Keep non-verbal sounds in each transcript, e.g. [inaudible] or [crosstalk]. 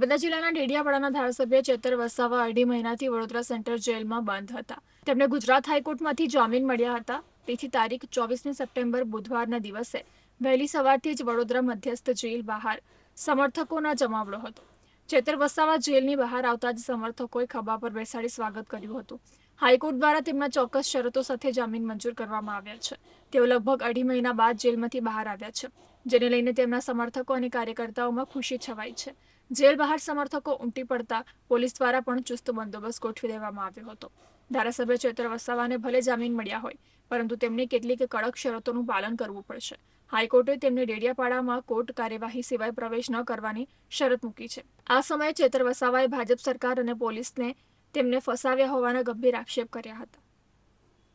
નર્મદા જિલ્લાના ડેડિયાપાડાના ધારાસભ્ય ચેતર વસાવા અઢી મહિનાથી વડોદરા સેન્ટર જેલમાં બંધ હતા. તેમને ગુજરાત હાઈકોર્ટમાંથી જામીન મળ્યા હતા. તેથી તારીખ ચોવીસમી સપ્ટેમ્બર બુધવારના દિવસે વહેલી સવારથી જ વડોદરા મધ્યસ્થ જેલ બહાર સમર્થકોના જમાવડો હતો. ચેતર વસાવા જેલની બહાર આવતા જ સમર્થકોએ ખભા પર બેસાડી સ્વાગત કર્યું હતું. હાઈકોર્ટ દ્વારા તેમના ચોક્કસ શરતો સાથે જામીન મંજૂર કરવામાં આવ્યા છે. તેઓ લગભગ અઢી મહિના બાદ જેલમાંથી બહાર આવ્યા છે, જેને લઈને તેમના સમર્થકો અને કાર્યકર્તાઓમાં ખુશી છવાઈ છે. જેલ બહાર સમર્થકો ઉમટી પડતા પોલીસ દ્વારા પણ ચુસ્ત બંદોબસ્ત ગોઠવી દેવામાં આવ્યો હતો. ધારાસભ્ય ચેતર વસાવાને ભલે જામીન મળ્યા હોય, પરંતુ તેમને કેટલીક કડક શરતોનું પાલન કરવું પડશે. હાઈકોર્ટે તેમને ડેડિયાપાડામાં કોર્ટ કાર્યવાહી સિવાય પ્રવેશ ન કરવાની શરત મૂકી છે. આ સમયે ચેતર વસાવાએ ભાજપ સરકાર અને પોલીસને તેમને ફસાવ્યા હોવાના ગંભીર આક્ષેપ કર્યા હતા.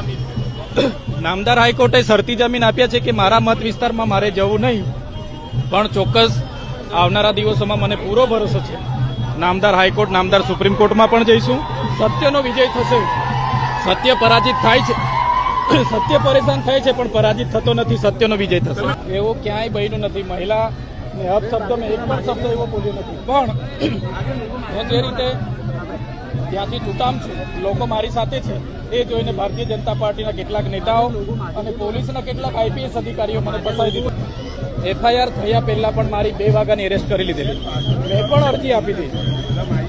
[coughs] નામદાર હાઈકોર્ટે શરતી જમીન આપ્યા છે કે મારા મત વિસ્તારમાં મારે જવું નહીં, પણ ચોક્કસ આવનારા દિવસોમાં મને પૂરો ભરોસો છે. નામદાર હાઈકોર્ટ, નામદાર સુપ્રીમ કોર્ટમાં પણ જઈશું. સત્યનો વિજય થશે. સત્ય પરાજિત થાય છે. [coughs] સત્ય પરેશાન થાય છે, પણ પરાજિત થતો નથી, સત્યનો વિજય થશે. એવો ક્યાંય બન્યું નથી. મહિલા ને અપશબ્દો મેં એક પણ શબ્દ એવો બોલ્યો નથી. પણ [coughs] હું જે રીતે ત્યાંથી છૂટામ છું, લોકો મારી સાથે છે. એ જોઈને ભારતીય જનતા પાર્ટીના કેટલાક નેતાઓ અને પોલીસના કેટલાક આઈપીએસ અધિકારીઓ મને ફસાવી દીધું. એફઆઈઆર થયા પહેલા પણ મારી બે વાગ્યાની એરેસ્ટ કરી લીધેલી. મેં પણ અરજી આપી હતી.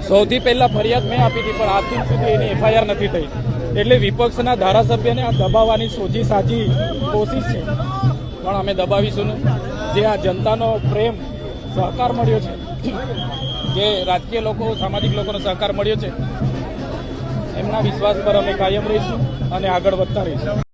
સૌથી પહેલા ફરિયાદ મેં આપી હતી, પણ આજ સુધી એની એફઆઈઆર નથી થઈ. એટલે વિપક્ષના ધારાસભ્યને આ દબાવવાની સોજી સાજી કોશિશ છે. પણ અમે દબાવીશું જે આ જનતાનો પ્રેમ, સહકાર મળ્યો છે, જે રાજકીય લોકો, સામાજિક લોકોનો સહકાર મળ્યો છે એમના વિશ્વાસ પર અમે કાયમ રહીશું અને આગળ વધતા રહીશું.